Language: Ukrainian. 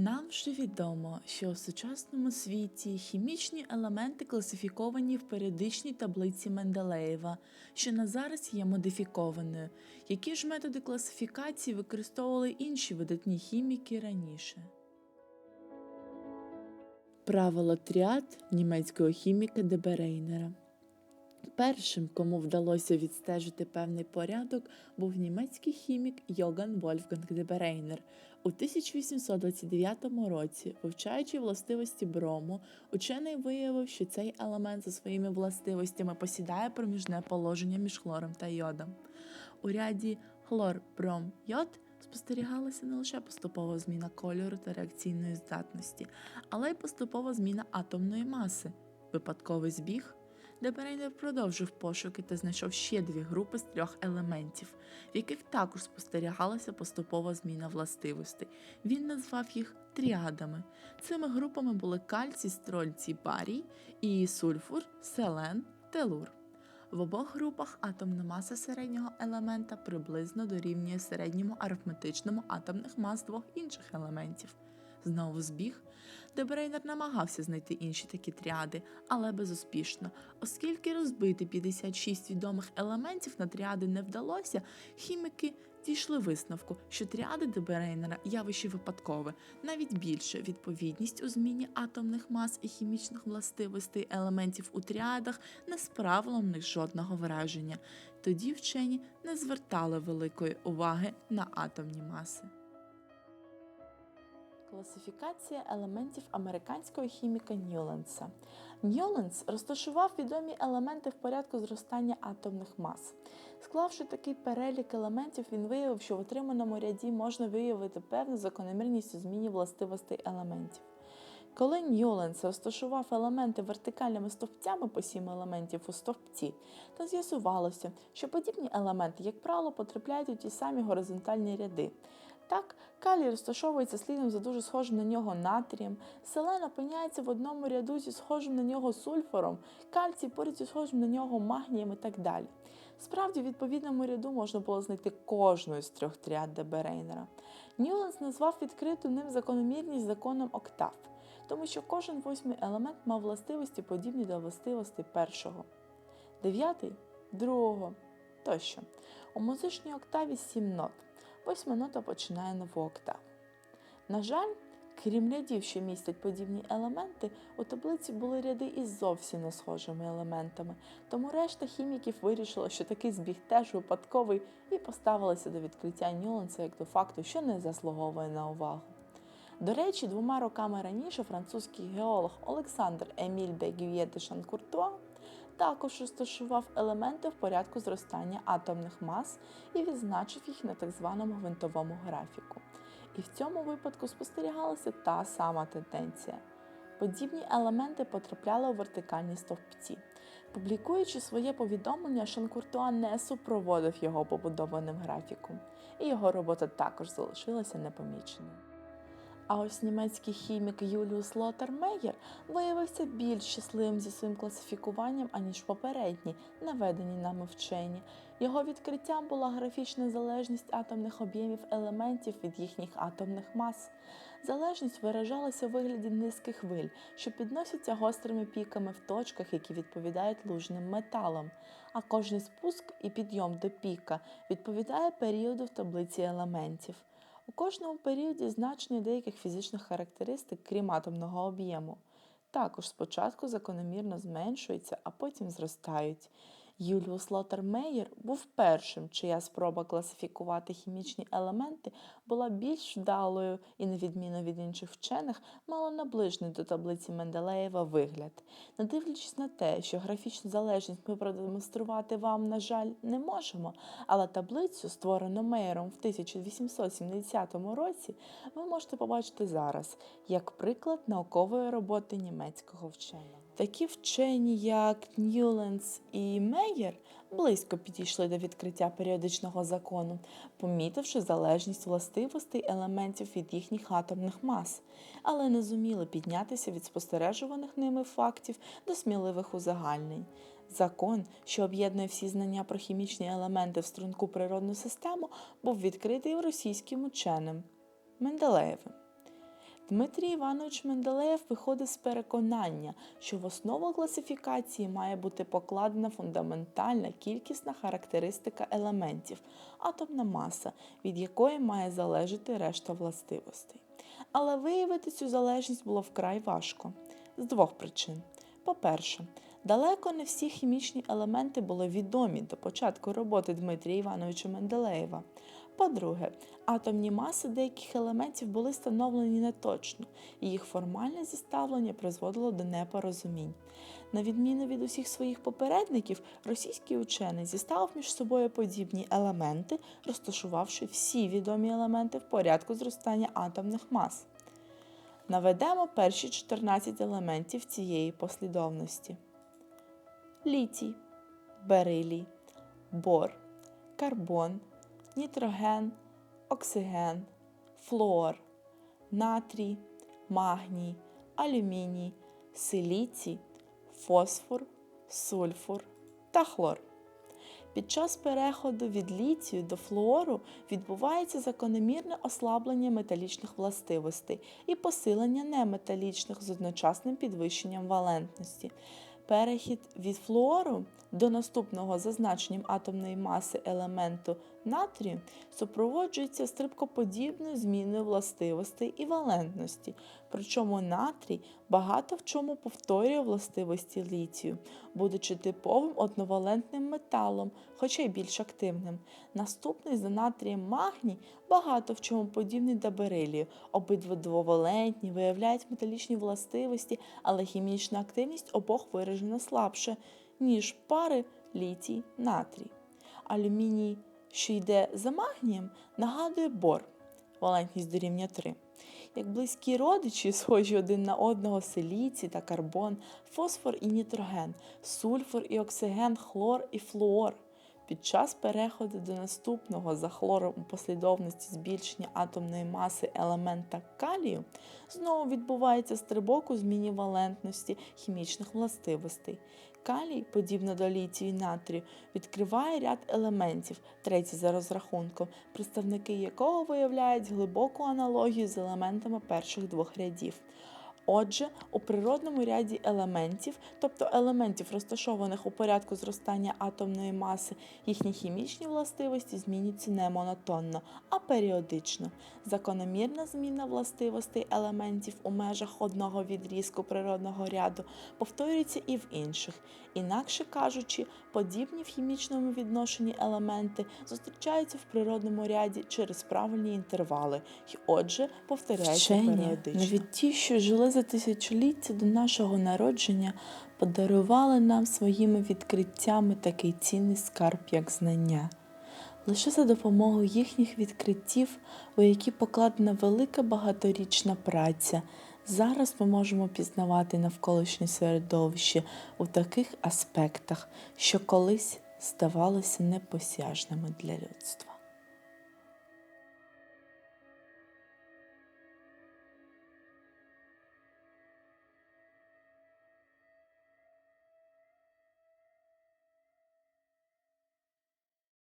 Нам вже відомо, що у сучасному світі хімічні елементи класифіковані в періодичній таблиці Менделеєва, що на зараз є модифікованою. Які ж методи класифікації використовували інші видатні хіміки раніше? Правило тріад німецького хіміка Деберейнера. Першим, кому вдалося відстежити певний порядок, був німецький хімік Йоган Вольфганг Деберейнер. У 1829 році, вивчаючи властивості брому, учений виявив, що цей елемент за своїми властивостями посідає проміжне положення між хлором та йодом. У ряді хлор, бром, йод спостерігалася не лише поступова зміна кольору та реакційної здатності, але й поступова зміна атомної маси, випадковий збіг де Берейнер продовжив пошуки та знайшов ще дві групи з трьох елементів, в яких також спостерігалася поступова зміна властивостей. Він назвав їх тріадами. Цими групами були кальцій, строльцій, барій і сульфур, селен, телур. В обох групах атомна маса середнього елемента приблизно дорівнює середньому арифметичному атомних мас двох інших елементів. Знову збіг, де Брейнер намагався знайти інші такі тріади, але безуспішно. Оскільки розбити 56 відомих елементів на тріади не вдалося, хіміки дійшли висновку, що тріади Деберейнера явище випадкове, навіть більше відповідність у зміні атомних мас і хімічних властивостей елементів у тріадах не справила в них жодного враження. Тоді вчені не звертали великої уваги на атомні маси. Класифікація елементів американського хіміка Ньюленса. Ньюленс розташував відомі елементи в порядку зростання атомних мас. Склавши такий перелік елементів, він виявив, що в отриманому ряді можна виявити певну закономірність у зміні властивостей елементів. Коли Ньюленс розташував елементи вертикальними стовпцями по сім елементів у стовпці, то з'ясувалося, що подібні елементи, як правило, потрапляють у ті самі горизонтальні ряди. Так, калій розташовується слідом за дуже схожим на нього натрієм, селен опиняється в одному ряду зі схожим на нього сульфором, кальцій поряд зі схожим на нього магнієм і так далі. Справді, в відповідному ряду можна було знайти кожну з трьох тріад Деберейнера. Ньюленс назвав відкриту ним закономірність законом октав, тому що кожен восьмий елемент мав властивості подібні до властивостей першого, дев'ятий другого тощо. У музичній октаві сім нот. Восьма нота починає нову октаву. На жаль, крім рядів, що містять подібні елементи, у таблиці були ряди із зовсім не схожими елементами, тому решта хіміків вирішила, що такий збіг теж випадковий, і поставилися до відкриття Нюленса як до факту, що не заслуговує на увагу. До речі, двома роками раніше французький геолог Олександр Еміль Бегює де Шанкуртуа також розташував елементи в порядку зростання атомних мас і відзначив їх на так званому гвинтовому графіку. І в цьому випадку спостерігалася та сама тенденція. Подібні елементи потрапляли у вертикальні стовпці. Публікуючи своє повідомлення, Шанкуртуа не супроводив його побудованим графіком, і його робота також залишилася непоміченою. А ось німецький хімік Юліус Лотер-Мейєр виявився більш щасливим зі своїм класифікуванням, аніж попередні, наведені нами вчені. Його відкриттям була графічна залежність атомних об'ємів елементів від їхніх атомних мас. Залежність виражалася у вигляді низьких хвиль, що підносяться гострими піками в точках, які відповідають лужним металам. А кожний спуск і підйом до піка відповідає періоду в таблиці елементів. У кожному періоді значення деяких фізичних характеристик, крім атомного об'єму, також спочатку закономірно зменшуються, а потім зростають. Юліус Лотер-Мейєр був першим, чия спроба класифікувати хімічні елементи була більш вдалою і, на відміну від інших вчених, мала наближений до таблиці Менделеєва вигляд. Не дивлячись на те, що графічну залежність ми продемонструвати вам, на жаль, не можемо, але таблицю, створену Мейером в 1870 році, ви можете побачити зараз як приклад наукової роботи німецького вченого. Такі вчені, як Ньюленс і Мейєр, близько підійшли до відкриття періодичного закону, помітивши залежність властивостей елементів від їхніх атомних мас, але не зуміли піднятися від спостережуваних ними фактів до сміливих узагальнень. Закон, що об'єднує всі знання про хімічні елементи в струнку природну систему, був відкритий російським ученим Менделеєвим. Дмитрій Іванович Менделеєв виходив з переконання, що в основу класифікації має бути покладена фундаментальна кількісна характеристика елементів атомна маса, від якої має залежати решта властивостей. Але виявити цю залежність було вкрай важко з двох причин. По-перше, далеко не всі хімічні елементи були відомі до початку роботи Дмитрія Івановича Менделеєва. По-друге, атомні маси деяких елементів були встановлені неточно, і їх формальне зіставлення призводило до непорозумінь. На відміну від усіх своїх попередників, російський учений зіставив між собою подібні елементи, розташувавши всі відомі елементи в порядку зростання атомних мас. Наведемо перші 14 елементів цієї послідовності: літій, берилій, бор, карбон, нітроген, оксиген, флуор, натрій, магній, алюміній, силіцій, фосфор, сульфур та хлор. Під час переходу від літію до флуору відбувається закономірне ослаблення металічних властивостей і посилення неметалічних з одночасним підвищенням валентності. Перехід від флуору до наступного за значенням атомної маси елементу натрію супроводжується стрибкоподібною зміною властивостей і валентності, причому натрій багато в чому повторює властивості літію, будучи типовим одновалентним металом, хоча й більш активним. Наступний за натрієм магній багато в чому подібний до берилію. Обидва двовалентні, виявляють металічні властивості, але хімічна активність обох виражена слабше, ніж пари літій натрій. Алюміній, що йде за магнієм, нагадує бор, валентність дорівнює 3. Як близькі родичі, схожі один на одного силіці та карбон, фосфор і нітроген, сульфур і оксиген, хлор і флуор. Під час переходу до наступного за хлором у послідовності збільшення атомної маси елемента калію знову відбувається стрибок у зміні валентності хімічних властивостей. Калій, подібно до літію і натрію, відкриває ряд елементів, третій за розрахунком, представники якого виявляють глибоку аналогію з елементами перших двох рядів. Отже, у природному ряді елементів, тобто елементів, розташованих у порядку зростання атомної маси, їхні хімічні властивості змінюються не монотонно, а періодично. Закономірна зміна властивостей елементів у межах одного відрізку природного ряду повторюється і в інших. Інакше кажучи, подібні в хімічному відношенні елементи зустрічаються в природному ряді через правильні інтервали і, отже, повторяються Вчені, періодично. навіть ті, що жили за тисячоліття до нашого народження, подарували нам своїми відкриттями такий цінний скарб, як знання. Лише за допомогою їхніх відкриттів, у які покладена велика багаторічна праця, зараз ми можемо пізнавати навколишнє середовище у таких аспектах, що колись здавалося непосяжними для людства.